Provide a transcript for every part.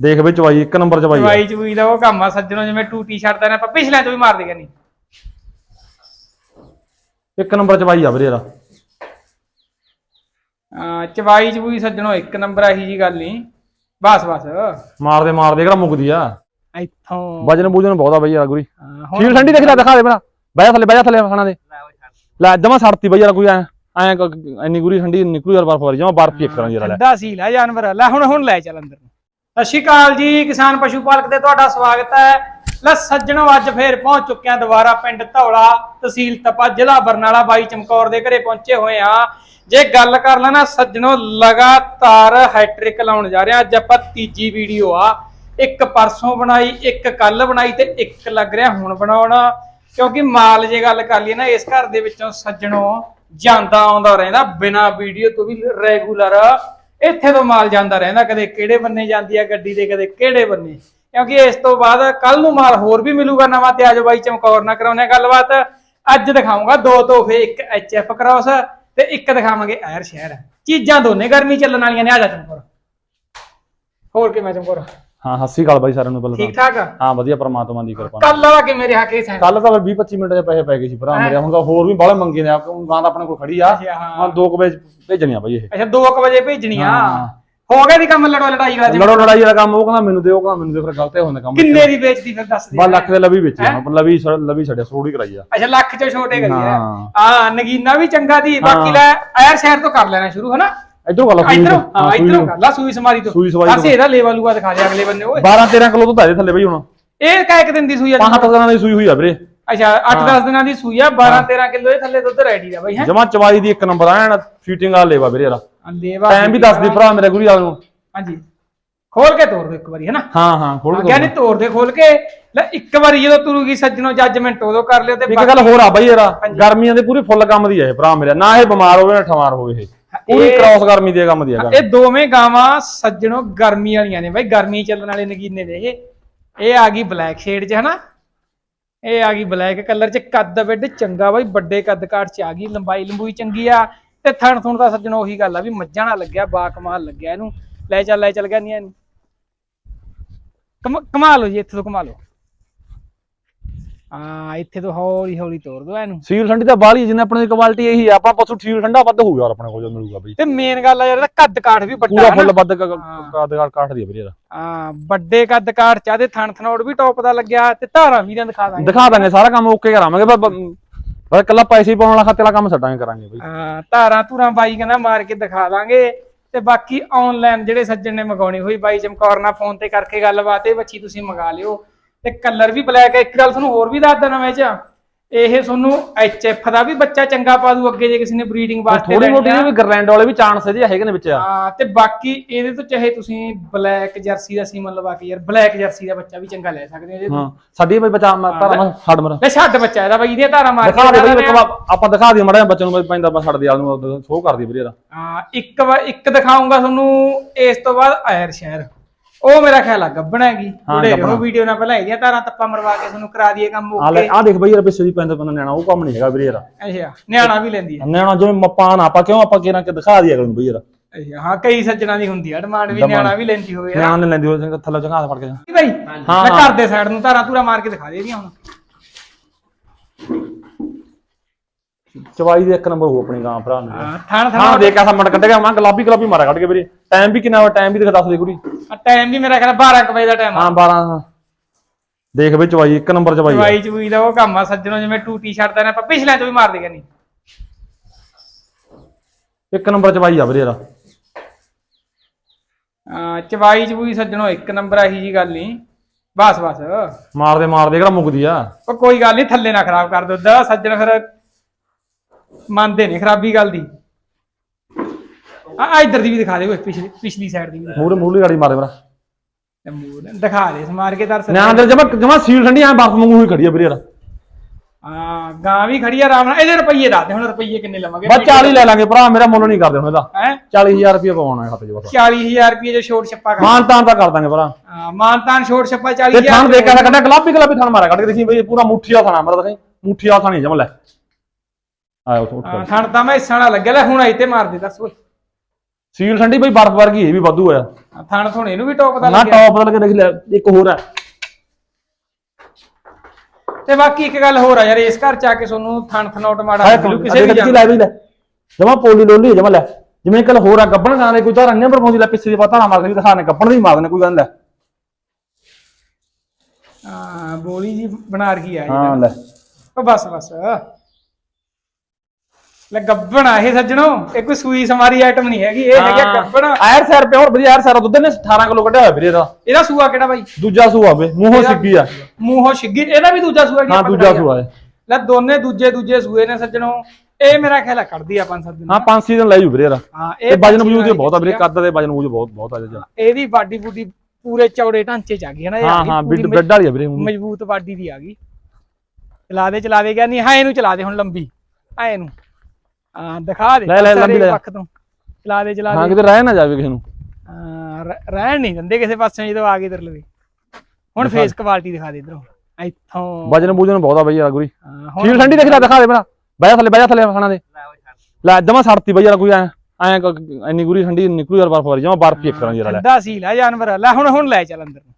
ਦੇਖ ਵੀ ਚਵਾਈ ਇੱਕ ਨੰਬਰ ਚਵਾਈ ਆ। ਚਵਾਈ ਚਵੂਈ ਦਾ ਉਹ ਕੰਮ ਆ ਸੱਜਣੋ ਜਿਵੇਂ ਟੂਟੀ ਛੱਡਦਾ ਨੇ ਆਪਾਂ ਪਿਛਲਿਆਂ ਤੋਂ ਵੀ ਮਾਰ ਦੇਗਾ ਨਹੀਂ ਇੱਕ ਨੰਬਰ ਚਵਾਈ ਆ ਵੀਰੇ ਇਹਦਾ। ਅਹ ਚਵਾਈ ਚਵੂਈ ਸੱਜਣੋ ਇੱਕ ਨੰਬਰ ਆਹੀ ਜੀ ਗੱਲ ਨਹੀਂ ਬਸ ਬਸ। ਮਾਰਦੇ ਮਾਰਦੇ ਕਿਹੜਾ ਮੁੱਕਦੀ ਆ? ਇੱਥੋਂ। ਵਜਨ ਬੂਜਨ ਬਹੁਤ ਆ ਬਈ ਯਾਰ ਗੁਰੀ। ਅਹ ਹੁਣ ਫੀਲ ਠੰਡੀ ਦੇਖ ਲੈ ਦਿਖਾ ਦੇ ਮੇਰਾ ਬਹਿ ਜਾ ਥੱਲੇ ਬਹਿ ਜਾ ਥੱਲੇ ਖਾਣਾ ਦੇ। ਲੈ ਜਮਾ ਸੜਤੀ ਬਈ ਯਾਰ ਕੋਈ ਐ ਐ ਇੰਨੀ ਗੁਰੀ ਠੰਡੀ ਨਿਕਲੂ ਯਾਰ ਬਰਫ ਵਾਲੀ ਜਮਾ ਬਰਫ ਚੈੱਕ ਕਰਾਂ ਯਾਰ ਲੈ। ਠੰਡਾ ਸੀ ਲੈ ਜਾਨਵਰ ਲੈ ਹੁਣ ਹੁਣ ਲੈ ਚੱਲ ਅੰਦਰ ਨੂੰ। ਸਤਿ ਸ਼੍ਰੀ ਅਕਾਲ ਜੀ, ਕਿਸਾਨ ਪਸ਼ੂ ਪਾਲਕ ਦੇ ਤੁਹਾਡਾ ਸਵਾਗਤ ਹੈ। ਲੈ ਸੱਜਣੋ, ਅੱਜ ਫੇਰ ਪਹੁੰਚ ਚੁੱਕੇ ਦੁਬਾਰਾ ਪਿੰਡ ਧੌਲਾ ਤਹਿਸੀਲ ਤਪਾ, ਜ਼ਿਲ੍ਹਾ ਬਰਨਾਲਾ। ਬਾਈ ਚਮਕੌਰ ਦੇ ਘਰੇ ਪਹੁੰਚੇ ਹੋਏ ਆ ਜੇ ਗੱਲ ਕਰ ਲੈਣਾ ਸੱਜਣੋ, ਲਗਾਤਾਰ ਹੈਟ੍ਰਿਕ ਲਾਉਣ ਜਾ ਰਹੇ। ਅੱਜ ਆਪਾਂ ਤੀਜੀ ਵੀਡੀਓ ਆ। ਇੱਕ ਪਰਸੋਂ ਬਣਾਈ, ਇੱਕ ਕੱਲ ਬਣਾਈ ਤੇ ਇੱਕ ਲੱਗ ਰਿਹਾ ਹੁਣ ਬਣਾਉਣ। ਕਿਉਂਕਿ ਮਾਲ ਜੇ ਗੱਲ ਕਰ ਲਈ ਨਾ, ਇਸ ਘਰ ਦੇ ਵਿੱਚੋਂ ਸੱਜਣੋ ਜਾਂਦਾ ਆਉਂਦਾ ਰਹਿੰਦਾ। ਬਿਨਾ ਵੀਡੀਓ ਤੋਂ ਵੀ ਰੈਗੂਲਰ ਇੱਥੇ ਤੋਂ ਮਾਲ ਜਾਂਦਾ ਰਹਿੰਦਾ, ਕਦੇ ਕਿਹੜੇ ਬੰਨੇ ਜਾਂਦੀ ਆ ਗੱਡੀ ਦੇ, ਕਦੇ ਕਿਹੜੇ ਬੰਨੇ। ਕਿਉਂਕਿ ਇਸ ਤੋਂ ਬਾਅਦ ਕੱਲ ਨੂੰ ਮਾਲ ਹੋਰ ਵੀ ਮਿਲੂਗਾ ਨਵਾਂ ਤੇ ਆਜੋ ਬਾਈ, ਚਮਕੌਰ ਨਾਲ ਕਰਾਉਣੇ ਗੱਲਬਾਤ। ਅੱਜ ਦਿਖਾਉਂਗਾ ਦੋ ਤੋਹਫੇ, ਇੱਕ ਐਚਐਫ ਕ੍ਰਾਸ ਤੇ ਇੱਕ ਦਿਖਾਵਾਂਗੇ ਐਰ ਸ਼ਹਿਰ ਚੀਜ਼ਾਂ ਦੋਨੇ ਗਰਮੀ ਚੱਲਣ ਵਾਲੀਆਂ ਨੇ ਆਜਾ ਚਮਕੌਰ। ਹੋਰ ਕਿਵੇਂ ਚਮਕੌਰ? ਹਾਂ ਹੱਸੀ ਕਾਲ ਬਾਈ ਸਾਰਿਆਂ ਨੂੰ ਪਹਿਲਾਂ ਠੀਕ ਠਾਕ? ਆ ਹਾਂ ਵਧੀਆ ਪਰਮਾਤਮਾ ਦੀ ਕਿਰਪਾ ਨਾਲ। ਕੱਲ ਵਾਲਾ ਕਿ ਮੇਰੇ ਹੱਕੇ ਸੈਂ ਕੱਲ ਤਾਂ 20 25 ਮਿੰਟ ਦੇ ਪੈਸੇ ਪੈ ਗਏ ਸੀ ਭਰਾ ਮੇਰੇ ਹੁਣ ਤਾਂ ਹੋਰ ਵੀ ਬਾਹਲੇ ਮੰਗੇ ਨੇ ਆ ਗਾਂ ਤਾਂ ਆਪਣੇ ਕੋਲ ਖੜੀ ਆ। ਅੱਛਾ, ਹਾਂ। ਹਾਂ 2 ਵਜੇ ਭੇਜਣੀਆਂ ਬਾਈ ਇਹ। ਅੱਛਾ 2 ਵਜੇ ਭੇਜਣੀਆਂ? ਹਾਂ। ਹੋ ਗਿਆ ਦੀ ਕੰਮ ਲੜੋ ਲੜਾਈ ਵਾਲਾ ਲੜੋ ਲੜਾਈ ਵਾਲਾ ਕੰਮ ਉਹ ਕਹਿੰਦਾ ਮੈਨੂੰ ਦੇ ਉਹ ਕਹਿੰਦਾ ਮੈਨੂੰ ਦੇ ਫਿਰ ਗਲਤ ਹੁੰਦਾ ਕੰਮ। ਕਿੰਨੇ ਦੀ ਵੇਚਦੀ ਫਿਰ ਦੱਸ ਦੇ। ਬਾ ਲੱਖ ਦੇ ਲਵੀ ਵਿੱਚ ਆਪਾਂ ਲਵੀ ਛੜ- ਲਵੀ ਛੱਡਿਆ ਸਰੋੜੀ ਕਰਾਈ ਆ। ਅੱਛਾ ਲੱਖ ਚੋਂ ਛੋਟੇ ਹਾਂ। ਹਾਂ ਨਗੀਨਾ ਵੀ ਚੰਗਾ ਦੀ ਬਾਕੀ ਹਾਂ। ਲੈ ਐਰ ਸ਼ਹਿਰ ਤੋਂ ਕਰ ਲੈਣਾ ਸ਼ੁਰੂ ਹਨਾ? ਇਧਰੋਂ ਗੱਲ ਸੂਈ ਇਧਰੋਂ। ਤੋਂ। ਹਾਂ ਇਧਰੋਂ ਤੋਂ। ਕਰ ਲਾ ਸੂਈ ਸਮਾਰੀ ਤੋਂ। ਸੂਈ ਸਵਾਰੀ ਅਸੀਂ ਇਹਦਾ ਲੇਵਾ ਲੂਆ ਦਿਖਾ ਦੇ ਅਗਲੇ ਬੰਨੇ ਓਏ। 12 13 ਕਿਲੋ ਤੋਂ ਤਾਂ ਥੱਲੇ ਬਈ ਹੁਣ। ਇਹ ਕਾ ਇੱਕ ਦਿਨ ਦੀ ਸੂਈ ਆ ਪੰਜ ਸੱਤ ਦਿਨਾਂ ਦੀ ਸੂਈ ਹੋਈ ਆ ਵੀਰੇ। ਅੱਛਾ 8-10 ਦਿਨਾਂ ਦੀ ਸੂਈ ਆ 12-13 ਕਿਲੋ ਇਹ ਥੱਲੇ ਦੁੱਧ ਰੈਡੀ ਦਾ ਬਈ ਹੈ। ਜਮਾ ਚਵਾਈ ਦੀ ਇੱਕ ਨੰਬਰ ਐਨ ਫੀਟਿੰਗ ਆ ਲੇਵਾ ਵੀਰੇ ਯਾਰ ਲੇਵਾ ਟਾਈਮ ਵੀ ਦੱਸ ਦੀ ਭਰਾ ਮੇਰੇ ਗੁਰੀ ਵਾਲ ਨੂੰ ਹਾਂਜੀ। ਖੋਲ ਕੇ ਤੋੜ ਦੇ ਇੱਕ ਵਾਰੀ ਹਨਾ? ਹਾਂ ਹਾਂ ਖੋਲ ਕੇ ਨਹੀਂ ਤੋੜ ਦੇ। ਖੋਲ ਕੇ। ਲੈ ਇੱਕ ਵਾਰੀ ਜਦੋਂ ਤੁਰੂਗੀ ਸੱਜਣੋ ਜੱਜਮੈਂਟ ਉਦੋਂ ਕਰ ਲਿਓ ਤੇ ਇੱਕ ਗੱਲ ਹੋਰ ਆ ਬਈ ਯਾਰ ਗਰਮੀਆਂ ਦੇ ਪੂਰੇ ਫੁੱਲ ਕੰਮ ਦੀ ਆ ਇਹ ਭਰਾ ਮੇਰੇ। ਨਾ ਇਹ ਬਿਮਾਰ ਹੋਵੇ ਨਾ ਠਮਾਰ ਹੋਵੇ ਇਹ। ਪੂਰੀ ਕ੍ਰਾਸ ਗਰਮੀ ਦੇ ਕੰਮ ਦੀ ਆ ਇਹ ਦੋਵੇਂ ਗਾਵਾਂ ਸੱਜਣੋ ਗਰਮੀ ਵਾਲੀਆਂ ਨੇ ਬਾਈ ਗਰਮੀ ਚੱਲਣ ਵਾਲੇ ਨਗੀਨੇ ਦੇ ਇਹ। ਇਹ ਆ ਗਈ ਬਲੈਕ ਸ਼ੇਡ 'ਚ ਹਨਾ? ਇਹ ਆ ਗਈ ਬਲੈਕ ਕਲਰ 'ਚ ਕੱਦ ਵਿੱਡ ਚੰਗਾ ਬਾਈ ਵੱਡੇ ਕੱਦ ਕਾਠ 'ਚ ਆ ਗਈ ਲੰਬਾਈ ਲੰਬੂਈ ਚੰਗੀ ਆ। ਤੇ ਥਣ ਥੁਣ ਦਾ ਸੱਜਣੋ ਉਹੀ ਗੱਲ ਆ ਵੀ ਮੱਝਾਂ ਨਾਲ ਲੱਗਿਆ ਬਾ ਕਮਾਲ ਲੱਗਿਆ ਇਹਨੂੰ। ਲੈ ਚੱਲ ਲੈ ਚੱਲ ਗਿਆ ਨਹੀਂ ਇਹਨੂੰ ਕਮ- ਕਮਾ ਲਓ ਜੀ ਇੱਥੇ ਤੋਂ ਕਮਾ ਲਓ ਹਾਂ ਇੱਥੇ ਤੋਂ ਹੌਲੀ ਹੌਲੀ ਤੋੜ ਦੋ ਇਹਨੂੰ। ਸੀਲ ਠੰਡੀ ਤਾਂ ਬਾਹਲੀ ਜਿੰਨੇ ਆਪਣੇ ਦੀ ਕੁਆਲਿਟੀ ਇਹੀ ਆ ਆਪਾਂ ਪਸ਼ੂ ਸੀਲ ਠੰਡਾ ਵੱਧ ਹੋਊਗਾ ਯਾਰ ਆਪਣੇ ਕੋਲ ਜੋ ਮਿਲੂਗਾ ਬਈ। ਤੇ ਮੇਨ ਗੱਲ ਆ ਯਾਰ ਇਹਦਾ ਕੱਦ ਕਾਠ ਵੀ ਵੱਡਾ ਪੂਰਾ। ਫੁੱਲ ਵੱਧ। ਕਾਦ ਕਾਠ ਦੀ ਆ ਵੀਰੇ ਯਾਰ ਹਾਂ ਵੱਡੇ ਕੱਦ ਕਾਠ ਚ ਆ ਤੇ ਥਣ ਥਣੋੜ ਵੀ ਟੌਪ ਦਾ ਲੱਗਿਆ ਤੇ ਧਾਰਾਂ ਵੀਰਾਂ ਦਿਖਾ ਦਾਂਗੇ। ਦਿਖਾ ਦਾਂਗੇ ਸਾਰਾ ਕੰਮ ਓਕੇ ਕਰਾਵਾਂਗੇ ਪਰ ਪਰ ਕੱਲਾ ਪੈਸੇ ਹੀ ਪਾਉਣ ਵਾਲਾ ਖਾਤੇ ਵਾਲਾ ਕੰਮ ਛੱਡਾਂਗੇ ਕਰਾਂਗੇ ਬਈ। ਹਾਂ ਧਾਰਾਂ ਧੂਰਾਂ ਬਾਈ ਕਹਿੰਦਾ ਮਾਰ ਕੇ ਦਿਖਾ ਦਾਂਗੇ ਤੇ ਬਾਕੀ ਆਨਲਾਈਨ ਜਿਹੜੇ ਸੱਜਣ ਨੇ ਮੰਗਾਉਣੀ ਹੋਈ ਬਾਈ ਚਮਕੌਰ ਨਾਲ ਫੋਨ ਤੇ ਕਰਕੇ ਗੱਲਬਾਤ ਇਹ ਬੱਚੀ ਤੁਸੀਂ ਮੰਗਾ ਲਿਓ। ਤੇ ਕਲਰ ਵੀ ਬਲੈਕ ਹੈ। ਇੱਕ ਗੱਲ ਤੁਹਾਨੂੰ ਹੋਰ ਵੀ ਦੱਸ ਦੇਣਾ ਮੈਂ ਚ। ਇਹ ਤੁਹਾਨੂੰ ਐਚਐਫ ਦਾ ਵੀ ਬੱਚਾ ਚੰਗਾ ਪਾ ਦੂ ਅੱਗੇ ਜੇ ਕਿਸੇ ਨੇ ਬਰੀਡਿੰਗ ਵਾਸਤੇ ਥੋੜੀ ਮੋਟੀ। ਵੀ ਗਰਲੈਂਡ ਵਾਲੇ ਵੀ ਚਾਂਸ ਇਹਦੇ ਹੈਗੇ ਨੇ ਵਿੱਚ। ਹਾਂ ਤੇ ਬਾਕੀ ਇਹਦੇ ਤੋਂ ਚਾਹੇ ਤੁਸੀਂ ਬਲੈਕ ਜਰਸੀ ਦਾ ਸੀਮਨ ਲਵਾ ਕੇ ਯਾਰ ਬਲੈਕ ਜਰਸੀ ਦਾ ਬੱਚਾ ਵੀ ਚੰਗਾ ਲੈ ਸਕਦੇ ਹੋ ਇਹਦੇ ਹਾਂ ਸਾਡੀ ਬਈ ਬਚਾ ਧਰਮ ਛੱਡ ਮਰ। ਲੈ ਛੱਡ ਬੱਚਾ ਇਹਦਾ ਬਾਈ ਇਹਦੀਆਂ ਧਾਰਾਂ ਮਾਰ ਦਿਖਾ ਦੇ ਬਈ ਦਿੰਦੇ ਆਪਾਂ ਦਿਖਾ ਦਈਏ ਮੜਾ ਬੱਚੇ ਨੂੰ ਪੈਂਦਾ ਆਪਾਂ ਛੱਡ ਦੇ ਆਲ ਨੂੰ ਸ਼ੋਅ ਕਰ ਦੀ ਵੀਰੇ ਯਾਰ ਹਾਂ ਇੱਕ ਵਾਰ ਇੱਕ ਦਿਖਾਉਂਗਾ ਤੁਹਾਨੂੰ ਇਸ ਤੋਂ ਬਾਅਦ ਆਇਰ ਸ਼ਹਿਰ। ਉਹ ਮੇਰਾ ਖਿਆਲ ਆ ਗੱਬਣਾ ਹੈਗੀ। ਹਾਂ, ਉਹਦੇ ਗੱਭਣਾ। ਉਹ ਵੀਡੀਓ ਨਾਲ ਪਹਿਲਾਂ ਇਹਦੀਆਂ ਧਾਰਾਂ ਤੱਪਾ ਮਰਵਾ ਕੇ ਤੁਹਾਨੂੰ ਕਰਾ ਦਈਏ ਕੰਮ ਆ ਲੈ ਓਕੇ। ਆ ਦੇਖ ਬਈ ਯਾਰ ਪਿੱਛੇ ਦੀ ਪੈਂਦਾ ਪੈਂਦਾ ਨਿਆਣਾ ਉਹ ਕੰਮ ਨਹੀਂ ਹੈਗਾ ਵੀਰੇ ਯਾਰ। ਅੱਛਾ ਨਿਆਣਾ ਵੀ ਲੈਂਦੀ ਹੈ ਨਿਆਣਾ ਜਿਵੇਂ ਮਪਾਨ ਆਪਾਂ ਕਿਉਂ ਆਪਾਂ ਕਿਹਨਾਂ ਕਿ ਦਿਖਾ ਦਈਏ ਅਗਲੇ ਨੂੰ ਬਈ ਯਾਰ। ਅੱਛਾ ਹਾਂ ਕਈ ਸੱਜਣਾ ਦੀ ਹੁੰਦੀ ਆ ਡਿਮਾਂਡ ਵੀ। ਨਿਆਣਾ ਵੀ ਲੈਂਦੀ ਹੋਵੇ ਨਿਆਣਾ ਨੇ ਲੈਂਦੀ ਉਹ ਥੱਲੇ ਚੰਗਾ ਫੜ ਕੇ। ਜੀ ਬਾਈ ਹਾਂ, ਮੈਂ ਹਾਂ। ਘਰ ਦੇ ਸਾਈਡ ਨੂੰ ਧਾਰਾਂ ਧੂਰਾ ਮਾਰ ਕੇ ਦਿਖਾ ਦੇ ਦੀਆਂ ਹੁਣ। ਚਵਾਈ ਦੇ ਇੱਕ ਨੰਬਰ ਹੋ ਆਪਣੀ ਗਾਂ ਭਰਾ ਨੂੰ। ਹਾਂ ਥਣ ਹਾਂ ਥਣ ਦੇਖ ਐਸਾ ਮਟ ਕੱਢੇਗਾ ਮੈਂ ਗੁਲਾਬੀ ਗੁਲਾਬੀ ਮਾਰਾ ਕੱਢ ਕੇ ਵੀਰੇ। ਟਾਈਮ ਵੀ ਕਿੰਨਾ ਵਾ ਟਾਈਮ ਵੀ ਦੇਖ ਦੱਸ ਦੇ ਕੁੜੀ। ਟਾਈਮ ਵੀ ਮੇਰਾ ਖਿਆਲ 12 ਕੁ ਵਜੇ ਦਾ ਟਾਈਮ ਆ। ਹਾਂ 12 ਹਾਂ ਦੇਖ ਬਈ ਚਵਾਈ ਇੱਕ ਨੰਬਰ ਚਵਾਈ ਆ। ਚਵਾਈ ਚਵੂਈ ਦਾ ਉਹ ਕੰਮ ਆ ਸੱਜਣੋ ਜਿਵੇਂ ਟੂਟੀ ਛੱਡਦਾ ਨੇ ਆਪਾਂ ਪਿਛਲਿਆਂ ਤੋਂ ਵੀ ਮਾਰ ਦੇਗਾ ਨਹੀਂ। ਇੱਕ ਨੰਬਰ ਚਵਾਈ ਆ ਵੀਰੇ ਯਾਰ ਹਾਂ ਚਵਾਈ ਚਵੂਈ ਸੱਜਣੋ ਇੱਕ ਨੰਬਰ ਆਹੀ ਜੀ ਗੱਲ ਨਹੀਂ ਬਸ ਬਸ। ਮਾਰਦੇ ਮਾਰਦੇ ਕਿਹੜਾ ਮੁੱਕਦੀ ਆ? ਉਹ ਕੋਈ ਗੱਲ ਨਹੀਂ ਥੱਲੇ ਨਾ ਖਰਾਬ ਕਰ ਦੁੱਧ ਸੱਜਣ ਫਿਰ ਮੰਨਦੇ ਨਹੀਂ ਖਰਾਬੀ ਗੱਲ ਦੀ। ਆ ਆ ਇੱਧਰ ਦੀ ਵੀ ਦਿਖਾ ਦੇ ਓਏ ਪਿਛਲੀ ਪਿਛਲੀ ਸਾਈਡ ਦੀ ਵੀ ਮੂਰੇ ਮੂਰੇ ਗਾੜੀ ਮਾਰੇ ਮੇਰਾ ਤੇ ਨੇ ਦਿਖਾ ਦੇ ਸਮਾਰ ਕੇ ਦਰਸ ਨਿਆਣਾ ਦੇ ਜਮਾ ਜਮਾ ਸੀਲ ਠੰਡੀ ਆ ਬਰਫ ਵਾਂਗੂ ਹੀ ਖੜੀ ਆ ਵੀਰੇ ਯਾਰ। ਹਾਂ ਗਾਂ ਵੀ ਖੜੀ ਆ ਆਰਾਮ ਨਾਲ। ਇਹਦੇ ਰੁਪਈਏ ਦੱਸ ਦੇ ਹੁਣ ਰੁਪਈਏ ਕਿੰਨੇ ਲਵਾਂਗੇ? ਬਸ 40 ਲੈ ਲਾਂਗੇ ਭਰਾ ਮੇਰਾ ਮੁੱਲ ਨਹੀਂ ਕਰਦੇ ਹੁਣ ਇਹਦਾ। ਹੈ? 40000 ਰੁਪਏ ਪਵਾਉਣਾ ਹੈ ਖਾਤੇ 'ਚ ਬਸ 40000 ਰੁਪਏ ਜੇ ਛੋਟ ਛੱਪਾ ਕਰ। ਮਾਨ ਤਾਨ ਤਾਂ ਕਰ ਦਾਂਗੇ ਭਰਾ। ਮਾਨਤਾਨ ਛੋਟ ਛੱਪਾ ਤੇ 40000 ਥਣ ਦੇ ਕੇ ਕੱਢਿਆ ਗੁਲਾਬੀ ਗੁਲਾਬੀ ਥਣ ਮਾਰਿਆ ਕੱਢ ਕੇ ਦੇਖੀ ਬਈ ਪੂਰਾ ਮੁੱਠੀ ਵਾਲਾ ਥਣਾ ਮੇਰਾ ਦੇਖੀ ਮੁੱਠੀ ਵਾਲਾ ਥਣ ਜਮ ਲੈ। ਆਇਆ ਉੱਠ ਉੱਠ ਥਣ ਤਾਂ ਮੈਂ ਨਾਲ ਲੱਗਿਆ ਲੈ ਹੁਣ ਆਈ ਤੇ ਮਾਰ ਦੇ ਦੱਸ ਓਏ। ਸੀਲ ਠੰਡੀ ਬਈ ਬਰਫ਼ ਵਰਗੀ ਇਹ ਵੀ ਵਾਧੂ ਆ। ਥਣ ਥੁਣੇ ਨੂੰ ਵੀ ਟੋਪ ਦਾ ਨਾ ਲੱਗਿਆ। ਟੌਪ ਦਾ ਲੱਗੇ ਦੇਖ ਲੈ ਇੱਕ ਹੋਰ ਆ। ਤੇ ਬਾਕੀ ਇੱਕ ਗੱਲ ਹੋਰ ਆ ਯਾਰ ਇਸ ਘਰ ਚ ਆ ਕੇ ਤੁਹਾਨੂੰ ਥਣ ਥਨੌਟ ਮਾੜਾ ਮਿਲੂ ਕਿਸੇ ਵੀ ਜਾਨ। ਲੈ ਵੀ ਲੈ। ਜਮਾ ਪੋਲੀ ਲੋਲੀ ਜਮਾ ਲੈ। ਜਿਵੇਂ ਕੱਲ ਹੋਰ ਆ ਗੱਬਣ ਗਾਂ ਦੇ ਕੋਈ ਧਾਰਾਂ ਨਹੀਂ ਪਰ ਪਹੁੰਚੀ ਲੈ ਪਿੱਛੇ ਦੀ ਪਤਾ ਨਾ ਮਾਰ ਕੇ ਦਿਖਾਣੇ ਗੱਬਣ ਦੀ ਮਾਰਨੇ ਕੋਈ ਗੱਲ ਲੈ। ਹਾਂ ਬੋਲੀ ਜੀ ਬਣਾ ਰਹੀ ਆ ਹਾਂ ਲੈ। ਉਹ ਬਸ ਬਸ। ਲੈ ਗੱਬਣਾ ਇਹ ਸੱਜਣੋ। ਇਹ ਕੋਈ ਸੂਈ ਸਮਾਰੀ ਆਈਟਮ ਨਹੀਂ ਹੈਗੀ ਇਹ ਹੈਗਾ ਗੱਬਣਾ। ਆਇਰ ਸਰ ਪਿਓਰ ਵਧੀਆ ਆਇਰ ਸਰ ਦੁੱਧ ਨੇ 18 ਕਿਲੋ ਕੱਢਿਆ ਹੋਇਆ ਵੀਰੇ ਇਹਦਾ। ਇਹਦਾ ਸੂਆ ਕਿਹੜਾ ਬਾਈ? ਦੂਜਾ ਸੂਆ ਵੇ ਮੂੰਹੋਂ ਸਿੱਗੀ ਆ। ਮੂੰਹੋਂ ਛਿੱਗੀ ਇਹਦਾ ਵੀ ਦੂਜਾ ਸੂਆ ਹਾਂ ਦੂਜਾ? ਸੂਆ ਹੈ ਲੈ ਦੋਨੇ ਦੂਜੇ ਦੂਜੇ ਸੂਏ ਨੇ ਸੱਜਣੋ। ਇਹ ਮੇਰਾ ਖਿਆਲ ਆ ਕੱਢਦੀ ਆ ਪੰਜ ਸੱਤ ਦਿਨ। ਹਾਂ ਪੰਜ ਸੀਜ਼ਨ ਲੈ ਜੂ ਵੀਰੇ ਇਹਦਾ। ਹਾਂ ਇਹ ਵਜਨ ਪੰਜ ਬੂਜ ਸੀਜ਼ਨ ਬਹੁਤ ਆ ਵੀਰੇ ਕੱਦ ਦੇ ਵਜਨ ਬੂਜ ਬਹੁਤ ਬਹੁਤ ਆ ਚ। ਇਹਦੀ ਬਾਡੀ ਬੂਡੀ ਪੂਰੇ ਚੌੜੇ ਢਾਂਚੇ ਚ ਆ ਗਈ ਹੈ ਨਾ ਇਹ ਆ ਹਾਂ ਗਈ ਹਾਂ ਪੂਰੀ ਬਿੱਡ ਬੈੱਡ ਵਾਲੀ ਆ ਵੀਰੇ ਦੀ। ਮਜ਼ਬੂਤ ਬਾਡੀ ਦੀ ਆ ਗਈ। ਚਲਾ ਦੇ ਚਲਾ ਦੇ ਗਿਆ ਨਹੀਂ ਹਾਂ ਇਹਨੂੰ ਚਲਾ ਦੇ ਹੁਣ ਲੰਬੀ। ਆ ਇਹਨੂੰ। ਹਾਂ ਦਿਖਾ ਦੇ ਲੈ, ਲੈ, ਸਾਰੇ ਲੰਬੀ ਲੈ। ਪੱਖ ਤੋਂ। ਚਲਾ ਦੇ ਚਲਾ ਹਾਂ ਦੇ। ਕਿਤੇ ਰਹਿ ਨਾ ਜਾਵੇ ਕਿਸੇ ਨੂੰ। ਹਾਂ, ਰ- ਰਹਿਣ ਨਹੀਂ ਦਿੰਦੇ ਕਿਸੇ ਪਾਸੇ ਜਦੋਂ ਆ ਗਏ ਇਧਰ ਲਵੇ ਹੁਣ ਫੇਸ ਕੁਆਲਿਟੀ ਦਿਖਾ ਦੇ ਇਧਰੋਂ। ਇੱਥੋਂ। ਵਜਨ ਬੂਜਨ ਬਹੁਤ ਆ ਬਈ ਯਾਰ ਗੁਰੀ। ਹਾਂ, ਹੁਣ ਸੀਲ ਠੰਡੀ ਦੇਖ ਲੈ ਦਿਖਾ ਦੇ ਮੇਰਾ ਬਹਿ ਜਾ ਥੱਲੇ ਬਹਿ ਜਾ ਥੱਲੇ ਖਾਣਾ ਦੇ। ਲੈ ਜਮਾ ਸੜਤੀ ਬਈ ਯਾਰ ਕੋਈ ਐ ਐ ਇੰਨੀ ਗੁਰੀ ਠੰਡੀ ਨਿਕਲੂ ਯਾਰ ਬਰਫ ਵਾਰੀ ਜਮਾ ਬਰਫ ਚੈੱਕ ਕਰਾਂ ਯਾਰ ਲੈ। ਠੰਡਾ ਸੀਲ ਆ ਜਾਨਵਰ। ਲੈ ਹੁਣ ਹੁਣ ਲੈ ਚੱਲ ਅੰਦਰ ਨੂੰ।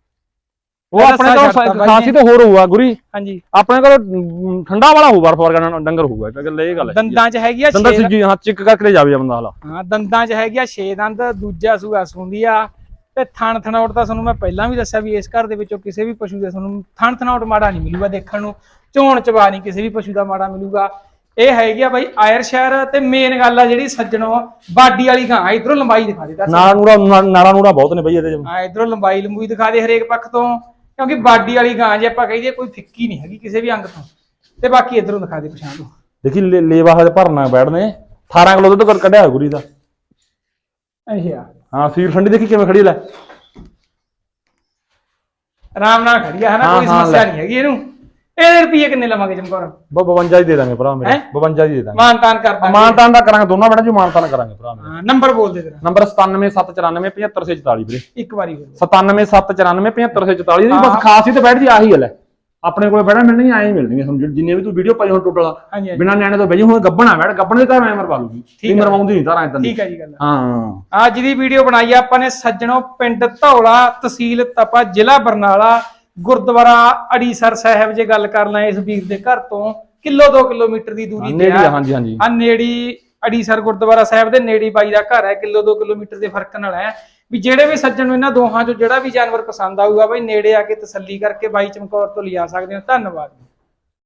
ਉਹ ਆਪਣੇ ਕੋਲ ਖਾਸੀ ਤੇ ਹੋਰ ਹੋਊਗਾ ਗੁਰੀ। ਹਾਂਜੀ। ਆਪਣੇ ਕੋਲ ਠੰਡਾ ਵਾਲਾ ਹੋਊ ਬਰਫ ਵਰਗਾ ਡੰਗਰ ਹੋਊਗਾ। ਗੱਲ ਇਹ ਗੱਲ ਹੈ ਦੰਦਾਂ 'ਚ ਹੈਗੀ ਆ ਦੰਦਾ ਛੇ ਸਿੱਗੀ ਹਾਂ ਚਿੱਕ ਕਰਕੇ ਲੈ ਜਾਵੇ ਬੰਦਾ ਹਾਲਾ ਹਾਂ ਦੰਦਾਂ 'ਚ ਹੈਗੀ ਆ 6 ਦੰਦ ਦੂਜਾ ਸੂਆ ਸੁੰਦੀ ਆ। ਤੇ ਥਣ ਥਣੌਟ ਤਾਂ ਤੁਹਾਨੂੰ ਮੈਂ ਪਹਿਲਾਂ ਵੀ ਦੱਸਿਆ ਵੀ ਇਸ ਘਰ ਦੇ ਵਿੱਚੋਂ ਕਿਸੇ ਵੀ ਪਸ਼ੂ ਦੇ ਤੁਹਾਨੂੰ ਥਣ ਥਣੌਟ ਮਾੜਾ ਨਹੀਂ ਮਿਲੂਗਾ ਦੇਖਣ ਨੂੰ। ਝੋਣ ਚਵਾ ਨਹੀਂ ਕਿਸੇ ਵੀ ਪਸ਼ੂ ਦਾ ਮਾੜਾ ਮਿਲੂਗਾ। ਇਹ ਹੈਗੀ ਆ ਬਾਈ ਆਇਰ ਸ਼ਹਿਰ ਤੇ ਮੇਨ ਗੱਲ ਆ ਜਿਹੜੀ ਸੱਜਣੋ ਬਾਡੀ ਵਾਲੀ ਗਾਂ ਇਧਰੋਂ ਲੰਬਾਈ ਦਿਖਾ ਦੇ ਦੱਸ। ਨਾੜਾ ਨੂੜਾ ਨਾ- ਨਾੜਾ ਨੂੜਾ ਬਹੁਤ ਨੇ ਬਈ ਇਹਦੇ ਚ। ਆ ਇਧਰੋਂ ਲੰਬਾਈ ਲੰਬੂਈ ਦਿਖਾ ਦੇ ਹਰੇਕ ਪੱਖ ਤੋਂ। ਕਿਉਂਕਿ ਬਾਡੀ ਵਾਲੀ ਗਾਂ ਜੇ ਆਪਾਂ ਕਹੀਏ ਕੋਈ ਫਿੱਕੀ ਨਹੀਂ ਹੈਗੀ ਕਿਸੇ ਵੀ ਅੰਗ ਤੋਂ। ਤੇ ਬਾਕੀ ਇਧਰੋਂ ਦਿਖਾ ਦੇ ਪਛਾਣ ਤੋਂ। ਦੇਖੀ ਲੇ- ਲੇਵਾ ਹਜੇ ਭਰਨਾ ਬੈਠਨੇ 18 ਕਿਲੋ ਦੁੱਧ ਕਰ ਕੱਢਿਆ ਹੋਇਆ ਗੁਰੀ ਦਾ। ਅੱਛਾ। ਹਾਂ ਸੀਲ ਠੰਡੀ ਦੇਖੀ ਕਿਵੇਂ ਖੜੀ ਲੈ। ਆਰਾਮ ਨਾਲ ਖੜੀ ਆ ਹਨਾ ਹਾਂ, ਕੋਈ ਹਾਂ, ਸਮੱਸਿਆ ਲੈ। ਨਹੀਂ ਹੈਗੀ ਇਹਨੂੰ। ਇਹਦੇ ਰੁਪਏ ਕਿੰਨੇ ਲਵਾਂਗੇ ਚਮਕੌਰ? ਬ 52 ਹੀ ਦੇ ਦਾਂਗੇ ਭਰਾ ਮੇਰੇ। ਹੈਂ? 52 ਹੀ ਦੇ ਦਾਂਗੇ। ਮਾਨਤਾਨ ਕਰ ਦਾਂਗੇ। ਮਾਨਤਾਨ ਦਾ ਕਰਾਂਗੇ ਦੋਨਾਂ ਬੈਠਾਂ ਚ ਮਾਨਤਾਨ ਕਰਾਂਗੇ ਭਰਾ ਮੇਰੇ। ਹਾਂ ਨੰਬਰ ਬੋਲ ਦੇ ਤੇਰਾ। ਨੰਬਰ 97794 75644 ਵੀਰੇ। ਇੱਕ ਵਾਰੀ ਬੋਲ। 97794 75644 ਇਹਦੀ ਬਸ ਖਾਸ ਹੀ ਤੇ ਬੈਠ ਜੀ ਆਹੀ ਗੱਲ ਹੈ। ਆਪਣੇ ਕੋਲ ਬੈਠਾ ਮਿਲਣੀ ਐਂ ਹੀ ਮਿਲਣਗੀਆਂ ਸਮਝ। ਜਿੰਨੇ ਵੀ ਤੂੰ ਵੀਡੀਓ ਪਾਈ ਹੁਣ ਟੋਟਲ ਹਾਂਜੀ ਹਾਂਜੀ। ਬਿਨਾਂ ਨਿਆਣੇ ਤੋਂ ਬਈ ਹੁਣ ਗੱਬਣਾ ਬੈਠ ਗੱਬਣ ਦੇ ਘਰ ਮੈਂ ਮਰਵਾ ਲੂਗੀ। ਠੀਕ ਮਰਵਾਉਂਦੀ ਨਹੀਂ ਇਦਾਂ ਠੀਕ ਹੈ ਜੀ ਗੱਲ ਹਾਂ। ਅੱਜ ਦੀ ਵੀਡੀਓ ਬਣਾਈ ਆ ਆਪਾਂ ਨੇ ਸੱਜਣੋ ਪਿੰਡ ਧੌਲਾ ਤਹਿਸੀਲ ਤਪਾ ਜ਼ਿਲ੍ਹਾ ਬਰਨਾਲਾ ਗੁਰਦੁਆਰਾ ਅੜੀਸਰ ਸਾਹਿਬ ਜੇ ਗੱਲ ਕਰ ਲਾਂ ਇਸ ਵੀਰ ਦੇ ਘਰ ਤੋਂ ਕਿਲੋ 2 ਕਿਲੋਮੀਟਰ ਦੀ ਦੂਰੀ ਤੇ ਨੇੜੇ ਆ ਆ, ਹਾਂਜੀ ਹਾਂਜੀ। ਆ ਨੇੜੀ ਅੜੀਸਰ ਗੁਰਦੁਆਰਾ ਸਾਹਿਬ ਦੇ ਨੇੜੇ ਬਾਈ ਦਾ ਘਰ ਹੈ ਕਿਲੋ 2 ਕਿਲੋਮੀਟਰ ਦੇ ਫ਼ਰਕ ਨਾਲ ਹੈ। ਵੀ ਜਿਹੜੇ ਵੀ ਸੱਜਣ ਨੂੰ ਇਹਨਾਂ ਦੋਹਾਂ ਚੋਂ ਜਿਹੜਾ ਵੀ ਜਾਨਵਰ ਪਸੰਦ ਆਊਗਾ ਬਾਈ ਨੇੜੇ ਆ ਕੇ ਤਸੱਲੀ ਕਰਕੇ ਬਾਈ ਚਮਕੌਰ ਤੋਂ ਲਿਆ ਸਕਦੇ ਹੋ। ਧੰਨਵਾਦ।